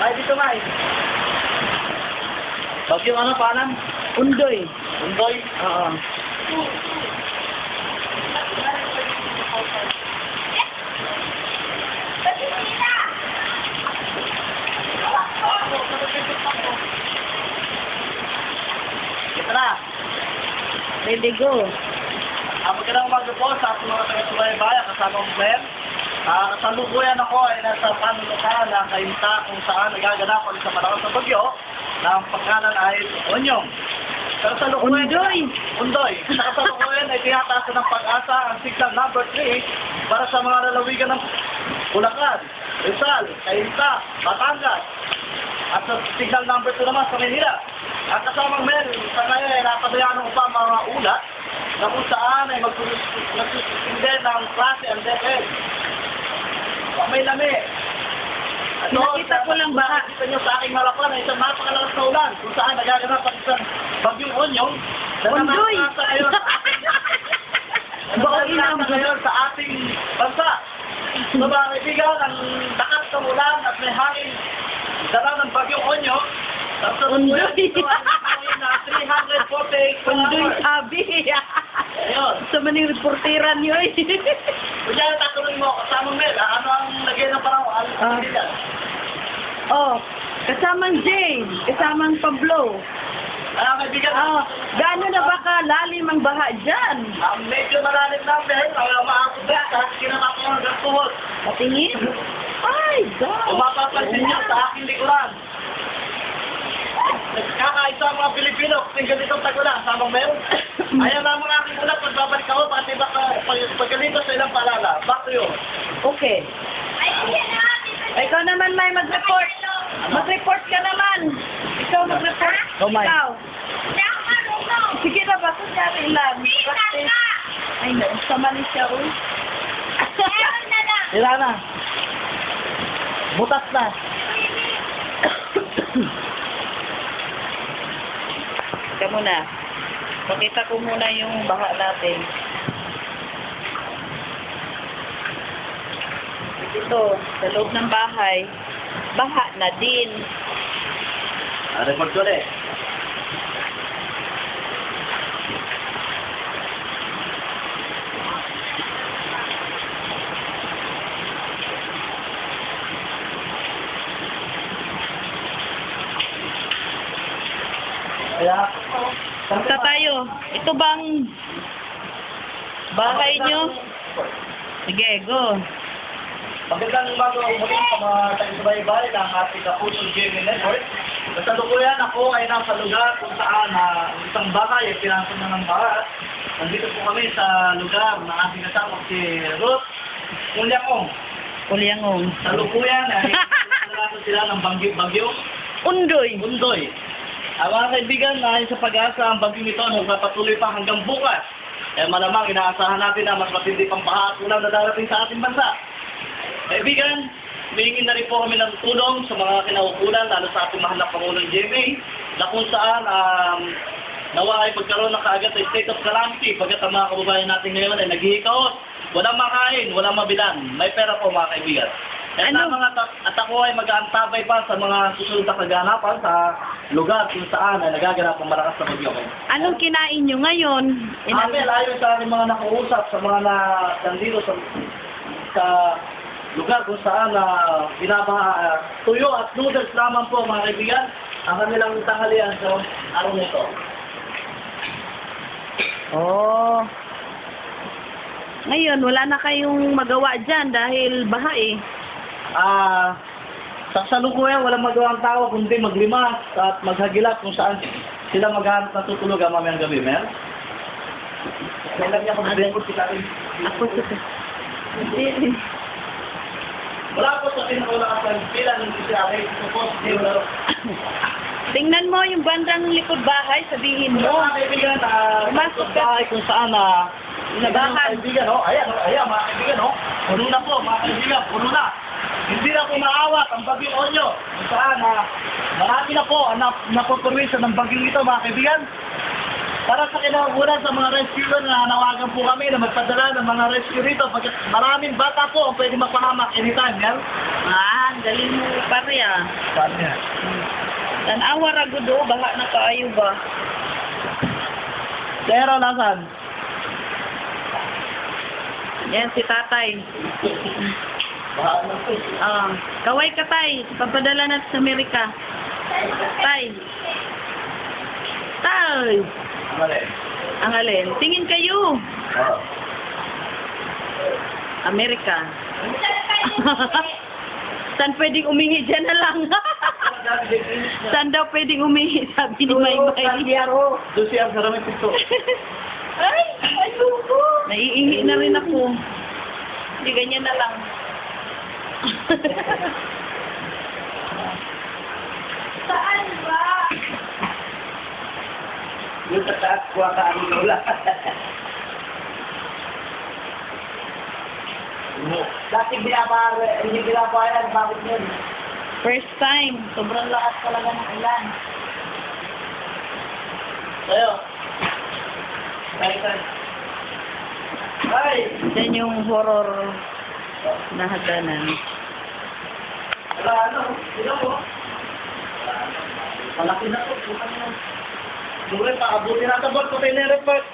May dito, May. Bagyong ano, panam? Undoy. Undoy. Oo. Ready go. Ang magandang umaga po sa ating mga taga-subaybaya kasama ang Glenn. Ah, kasalukuyan ako ay nasa panulukan ng kainta kung saan nagaganapan sa malakas na bagyo na ang pagkanan ay onyong. Pero sa lukuyan, Undoy. Undoy. Sa kasalukuyan ay tinataas ng pag-asa ang signal number 3 para sa mga lalawigan ng Bulacan, Rizal, Cainta, Batangas. At sa signal number 2 naman sa Manila. Ang kasamang Mel, sa ngayon ay napadayaan pa mga ulat na kung saan ay magsusinde ng klase ang DepEd. May lami. Ano, Nakita ko lang ba? Nakita nyo sa aking harapan ay isang napakalakas na ulan kung saan nagaganap ang isang bagyong onyong na ngayon sa ating Baka Baka ilang- ngayon sa ating bansa. So mga kaibigan, ang lakas ng ulan at may hangin dala ng bagyong onyo. Tapos sa Undoy. ito ay na 348 per Undoy hour. sabi. Ayun. Sa maning reporteran nyo Kunya, tatanungin mo, kasama Mel, ah, ano ang lagay ng parang Ah. alis oh, kasamang Jane, kasamang Pablo. Ah, kaibigan, Oh, gaano na ba kalalim ang baha dyan? ah, medyo malalim na Mel, ang maakot na, kahit kinamakin ang gastuhot. Patingin? Ay, Kung God. mapapansin niyo sa aking likuran, Kakaisa ang mga Pilipino, kasing ganitong tagulang, samang meron. Ayan na mga aking ulat, magbabalik ako, pati baka pag, pagkalito sa ilang paalala. Back to you. Okay. Ikaw naman may mag-report. Mag-report ka naman. Ikaw mag-report. Oh, my. Ikaw. Sige na ba? Kunyari lang. Practice. Ay, no. Sama ni siya, uy. Sila na. Butas na. Ika muna. Pakita ko muna yung baha natin. Ito, sa loob ng bahay, baha na din. Ah, report ko Punta tayo. Ito bang bahay nyo? Sige, go. Magandang umaga muli sa mga taga-subaybay ng ating Kaputol Gaming Network. Kasalukuyan ako ay nasa lugar kung saan na isang bahay ay pinasok na ng bahat. Nandito po kami sa lugar na ating kasama si Ruth Mulyakong. Ulyangong. Kasalukuyan ay nalasan sila ng bagyo Undoy. Undoy. Ang mga kaibigan, ayon sa pag-asa, ang bagyong ito ay magpapatuloy pa hanggang bukas. Eh malamang inaasahan natin na mas matindi pang baha at ulan na darating sa ating bansa. Kaibigan, humihingi na rin po kami ng tulong sa mga kinaukulan, lalo sa ating mahal na Pangulong JMA, na kung saan um, nawa ay magkaroon ng kaagad ng state of calamity pagkat ang mga kababayan natin ngayon ay naghihikaos. Walang makain, walang mabilan. May pera po mga kaibigan. Kaya Ano? mga ta- at ako ay mag-aantabay pa sa mga susunod na kaganapan sa lugar kung saan ay nagaganap ang malakas na bagyo. Anong kinain nyo ngayon? Ina- Amel, ayon sa aking mga nakausap, sa mga na nandito sa, sa lugar kung saan na binabaha, ah, tuyo at noodles lamang po mga kaibigan, ang kanilang tanghalian sa araw nito. Oh. Ngayon, wala na kayong magawa dyan dahil baha eh. Ah, sa salukuyan, walang magawang tao kundi maglimas at maghagilap kung saan sila maghanap ng tutulugan mamayang gabi, Mel. Kailan niya kung Ano? ko sila rin. Ako Hindi. Wala po sa pinakulakas ng bilang hindi siya ay supposed to Tingnan mo yung bandang likod bahay, sabihin Mga mo. kaibigan, ah, Pumasok ka. bahay kung saan na Labahan. mga kaibigan, oh, ayan, oh, ayan, mga kaibigan, oh, puno na po, mga kaibigan, puno na. Hindi na po maawat ang bagyong onyo. Saan na marami na po ang nap napupurwisa ng bagyong ito, mga kaibigan. Para sa kinauguran sa mga rescuer na nawagan po kami na magpadala ng mga rescue rito pagkat maraming bata po ang pwede magpahamak anytime, yan. Ah, Ang galing mo pare ah. Niya? Tanawa ra gud oh, baha na kaayo ba. Pero nasan? Yan si tatay. Ah, kaway ka tay, papadala natin sa Amerika. Tay. Tay. Ang alin, tingin kayo. Amerika. Saan pwedeng umingi? Diyan na lang. Saan daw pwedeng umingi? Sabi ni Maymay. Doon siya sa ramay pito. Ay, ayoko. Naiihi na rin ako. Hindi, ganyan na lang. Saan ba? Yung sa taas, kuha ka ang lola. Dati binabara, hindi binabayan, bakit yun? First time. Sobrang lakas talaga ng ulan. Sa'yo. Ay, ay. Ay! Yan yung horror na hagdanan. Wala, ano? Sino mo? Malaki na to. Mo. Siyempre, paabuti natin ba? Patay na report.